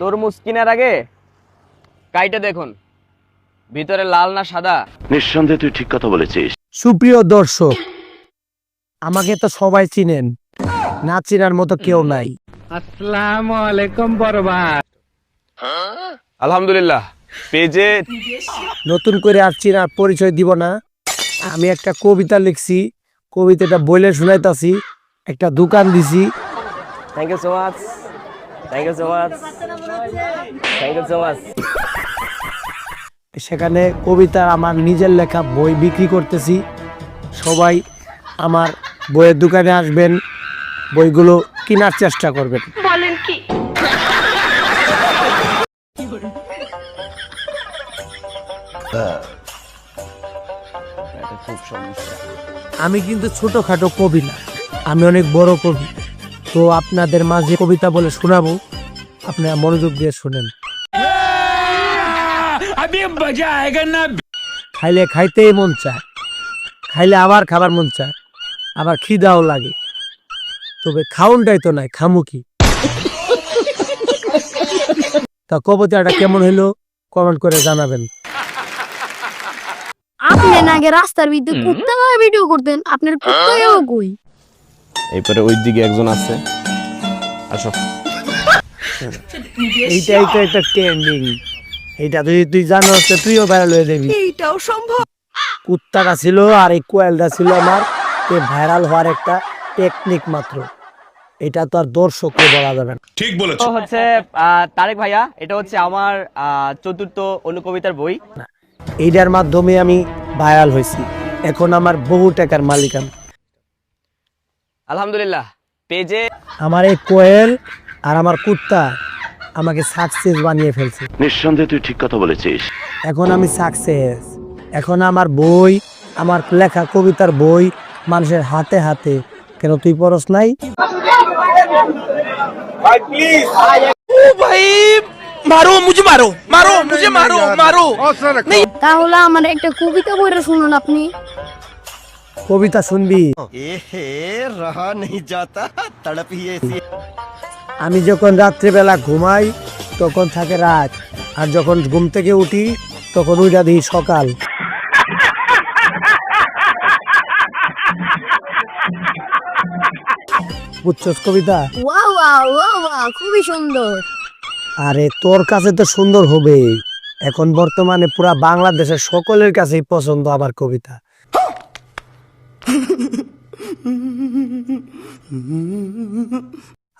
তরমুজ কেনার আগে কাইটা দেখুন। ভিতরে লাল না সাদা? নিঃসন্দেহে তুই ঠিক কথা বলেছিস। সুপ্রিয় দর্শক আমাকে তো সবাই চিনেন। না চিনার মতো কেউ নাই। আসসালামু আলাইকুম বরবার আলহামদুলিল্লাহ। পেজে নতুন করে আর চেনার পরিচয় দিব না। আমি একটা কবিতা লিখছি। কবিতাটা বইলে শুনাইতাছি। একটা দোকান দিছি। Thank you so much thank you so much thank you so much সেখানে কবিতা আমার নিজের লেখা বই বিক্রি করতেছি। সবাই আমার বইয়ের দোকানে আসবেন বইগুলো কেনার চেষ্টা করবেন। খুব সমস্যা আমি কিন্তু ছোটখাটো কবি না আমি অনেক বড় কবি। তো আপনাদের মাঝে কবিতা বলে শোনাবো। আপনারা মনোযোগ দিয়ে শুনেন। খাইলে খাইতেই মন চায় খাইলে আবার খাবার মন চায় আবার খিদাও লাগে। তবে খাউনটাই তো নাই খামু কি? তা কবিতাটা কেমন হইল কমেন্ট করে জানাবেন। আপনি না আগে রাস্তার ভিতরে কুত্তা ভাবে ভিডিও করতেন আপনার কুত্তাও কই? এরপরে ওই দিকে একজন আছে। আসো। এইটাই তো একটা ট্রেন্ডিং এইটা তুই তুই জানো তুইও ভাইরাল হয়ে যাবি। এইটাও সম্ভব। কুত্তাটা ছিল আর এই কোয়েলটা ছিল আমার ভাইরাল হওয়ার একটা টেকনিক মাত্র। এটা তো আর দর্শককে বলা যাবে না। তো হচ্ছে আহ, তারেক ভাইয়া এটা হচ্ছে আমার আহ, চতুর্থ অনুকবিতার বই। এইটার মাধ্যমে আমি ভাইরাল হয়েছি। এখন আমার বহু টাকার মালিক আমি আলহামদুলিল্লাহ। পেজে আমার এই কোয়েল আর আমার কুত্তা আমাকে সাকসেস বানিয়ে ফেলছে। নিঃসন্দেহে তুই ঠিক কথা বলেছিস। এখন আমি সাকসেস এখন আমার বই আমার লেখা কবিতার বই মানুষের হাতে হাতে। কেন তুই পড়স নাই? ভাই মারো মুঝে মারো মারো মুঝে মারো মারো। তাহলে আমার একটা কবিতা বইটা শুনুন আপনি। কবিতা শুনবি। আমি যখন রাত্রেবেলা ঘুমাই তখন থাকে রাত। আর যখন ঘুম থেকে উঠি তখন উইটা দিই সকাল। বুঝছস কবিতা? খুবই সুন্দর। আরে তোর কাছে তো সুন্দর হবে এখন বর্তমানে পুরা বাংলাদেশের সকলের কাছেই পছন্দ আমার কবিতা।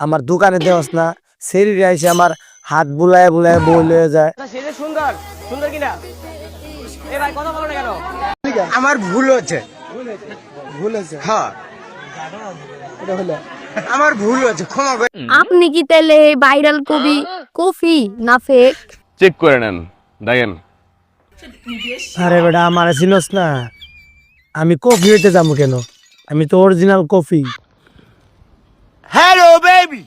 আমার দোকানে দেওয়াস না শরীরে এসে আমার হাত বুলায় বুলায় বই লয়ে যায়। সেটা সুন্দর সুন্দর কিনা? এ ভাই কথা বলো না কেন? আমার ভুল হচ্ছে। ভুল হচ্ছে হ্যাঁ। আমার ভুল হচ্ছে ক্ষমা করে আপনি কি তাহলে ভাইরাল কবি কফি না ফেক চেক করে নেন দেখেন। আরে বেটা আমার চিনস না। আমি কফি হইতে যাব কেন? আমি তো অরিজিনাল কফি। হ্যালো বেবি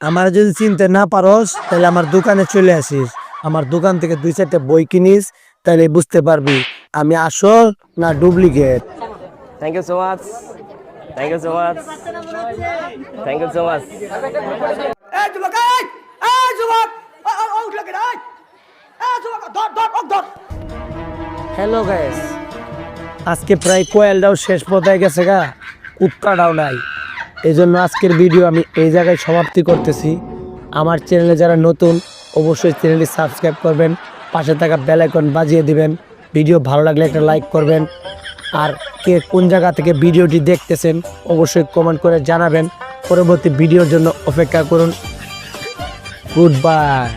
আমার যদি চিনতে না পারস তাহলে আমার দোকানে চলে আসিস। আমার দোকান থেকে দুই চারটে বই কিনিস তাহলে বুঝতে পারবি আমি আসল না duplicate thank you so much thank you so much thank you so much hello guys আজকে প্রায় কোয়েলটাও শেষ পর্যায়ে গেছে গা, কুত্তাটাও নাই। এই জন্য আজকের ভিডিও আমি এই জায়গায় সমাপ্তি করতেছি। আমার চ্যানেলে যারা নতুন, অবশ্যই চ্যানেলটি সাবস্ক্রাইব করবেন, পাশে থাকা বেল আইকন বাজিয়ে দিবেন। ভিডিও ভালো লাগলে একটা লাইক করবেন। আর কে কোন জায়গা থেকে ভিডিওটি দেখতেছেন, অবশ্যই কমেন্ট করে জানাবেন। পরবর্তী ভিডিওর জন্য অপেক্ষা করুন। Good bye.